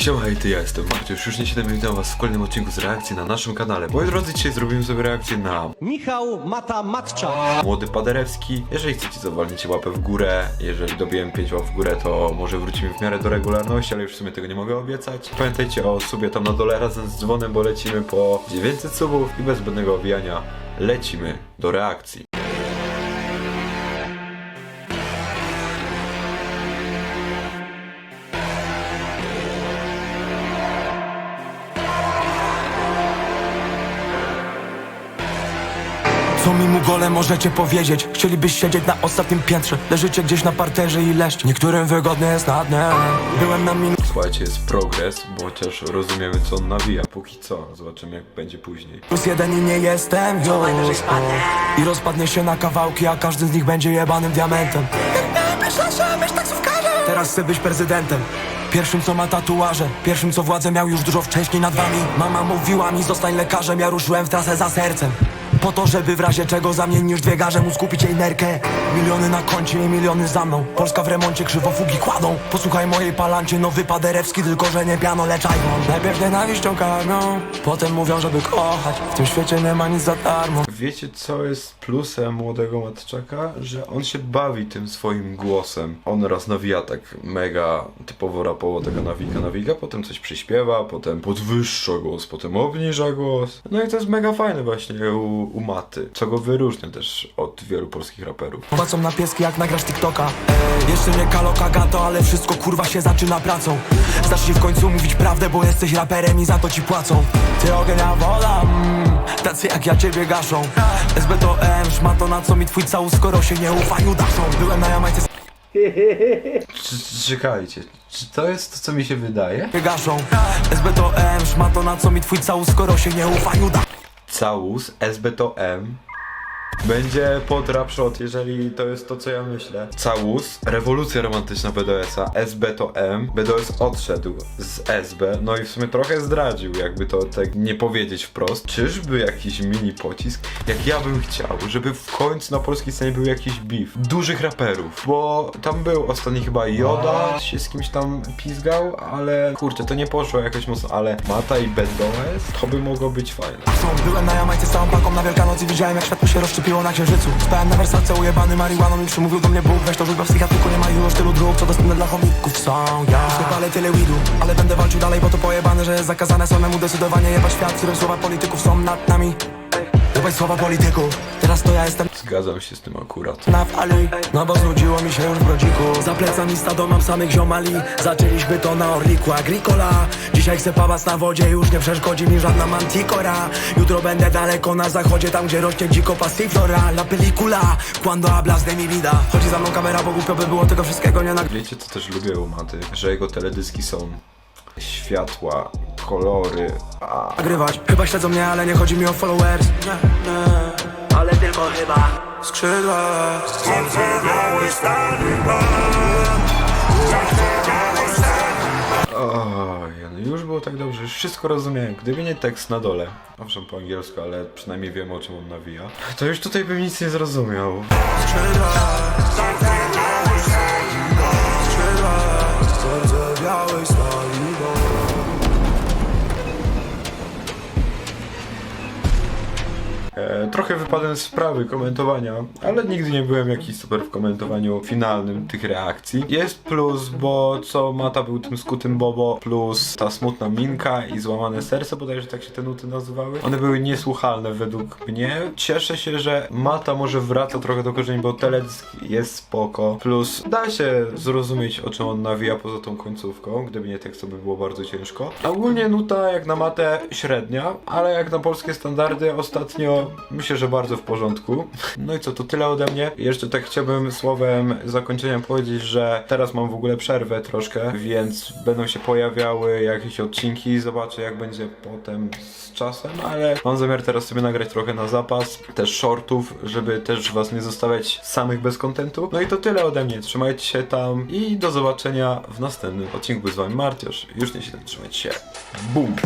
Siema, hej, ty, ja jestem Marciusz, już nie 7 witam was w kolejnym odcinku z reakcji na naszym kanale. Moi drodzy, dzisiaj zrobimy sobie reakcję na Michał Mata Matcza. Młody Paderewski. Jeżeli chcecie, zawalnijcie łapę w górę. Jeżeli dobiłem 5 łap w górę, to może wrócimy w miarę do regularności, ale już w sumie tego nie mogę obiecać. Pamiętajcie o subie tam na dole razem z dzwonem, bo lecimy po 900 subów i bez zbędnego owijania lecimy do reakcji. Co mi mu gole możecie powiedzieć? Chcielibyś siedzieć na ostatnim piętrze Leżycie gdzieś na parterze i leszcz Niektórym wygodnie jest na dnie Byłem na min... Słuchajcie, jest progres, bo chociaż rozumiemy co on nawija. Póki co, zobaczymy jak będzie później. Plus jeden i nie jestem już. I rozpadnie się na kawałki, a każdy z nich będzie jebanym diamentem Teraz chcę być prezydentem Pierwszym co ma tatuaże Pierwszym co władzę miał już dużo wcześniej nad wami Mama mówiła mi zostań lekarzem Ja ruszyłem w trasę za sercem po to, żeby w razie czego zamienisz dwie garze móc kupić jej nerkę. Miliony na koncie i miliony za mną. Polska w remoncie krzywofugi kładą. Posłuchaj mojej palancie, nowy paderewski Tylko, że nie piano, lecz Najpierw nienawiścią karmią Potem mówią, żeby kochać. W tym świecie nie ma nic za darmo Wiecie, co jest plusem młodego Matczaka? Że on się bawi tym swoim głosem. On raz nawija tak mega typowo rapowo tego nawika, nawika, potem coś przyśpiewa, potem podwyższa głos, potem obniża głos. No i to jest mega fajne właśnie u, u Maty, co go wyróżnia też od wielu polskich raperów. Płacą na pieski jak nagrasz TikToka Ej, Jeszcze nie kalo kagato, ale wszystko kurwa się zaczyna pracą Zacznij w końcu mówić prawdę, bo jesteś raperem i za to ci płacą Ty ognia wola, mm, tacy jak ja ciebie gaszą SB to M, szmato na co mi twój całus, skoro się nie Byłem na Jamajce Czekajcie, czy to jest to, co mi się wydaje? gaszą SB to M, szmato na co mi twój całus, skoro się nie ufaniu daszą Całus, SB to M. Będzie pod Rapshot, jeżeli to jest to, co ja myślę. Całus, rewolucja romantyczna BDS-a, SB to M. BDS odszedł z SB, no i w sumie trochę zdradził, jakby to tak nie powiedzieć wprost. Czyżby jakiś mini pocisk? Jak ja bym chciał, żeby w końcu na polskiej scenie był jakiś beef. Dużych raperów, bo tam był ostatni chyba Joda, się z kimś tam pizgał, ale kurczę, to nie poszło jakoś mocno, ale Mata i BDS, to by mogło być fajne. Byłem na Jamajce z całą paką na Wielkanoc i widziałem jak światło się rozszczepiło na księżycu. Spałem na wersalce ujebany marihuaną i przymówił do mnie Bóg. Weź to rzuć, w psychiatryku nie ma już tylu dróg, co dostępne dla chomików. Są ja Nie palę tyle weedu, ale będę walczył dalej, bo to pojebane, że jest zakazane. Samemu decydowanie jebać świat, którym słowa polityków są nad nami Jebać słowa polityków, teraz to ja jestem Zgadzam się z tym akurat. na fali. No bo znudziło mi się już w brodziku Za plecami stado mam samych ziomali. Zaczęliśmy to na Orliku Agricola. Dzisiaj chcę pałac na wodzie Już nie przeszkodzi mi żadna manticora. Jutro będę daleko na zachodzie Tam gdzie rośnie dziko pasiflora La película Cuando hablas de mi vida. Chodzi za mną kamera, bo głupio by było tego wszystkiego nie nagrać Wiecie, co też lubię u Maty? Że jego teledyski są światła, kolory, a nagrywać. Chyba śledzą mnie, ale nie chodzi mi o followers. Nie, nie. Ale tylko chyba Skrzydła. Oj, no już było tak dobrze, już wszystko rozumiałem. Gdyby nie tekst na dole, owszem po angielsku, ale przynajmniej wiem o czym on nawija, to już tutaj bym nic nie zrozumiał. Skrzydła. Skrzydła E, trochę wypadłem z sprawy komentowania, ale nigdy nie byłem jakiś super w komentowaniu finalnym tych reakcji. Jest plus, bo co Mata był tym skutym Bobo, plus ta smutna minka i złamane serce, bodajże tak się te nuty nazywały. One były niesłuchalne według mnie. Cieszę się, że Mata może wraca trochę do korzeni, bo teledysk jest spoko. Plus da się zrozumieć o czym on nawija poza tą końcówką, gdyby nie tekst to by było bardzo ciężko. A Ogólnie nuta jak na matę średnia, ale jak na polskie standardy ostatnio myślę, że bardzo w porządku. No i co, to tyle ode mnie. Jeszcze tak chciałbym słowem zakończenia powiedzieć, że teraz mam w ogóle przerwę troszkę, więc będą się pojawiały jakieś odcinki, zobaczę jak będzie potem z czasem, ale mam zamiar teraz sobie nagrać trochę na zapas, też shortów, żeby też was nie zostawiać samych bez kontentu. No i to tyle ode mnie, trzymajcie się tam i do zobaczenia w następnym odcinku. Z wami Martiusz, już nie się tak trzymajcie się. Boom!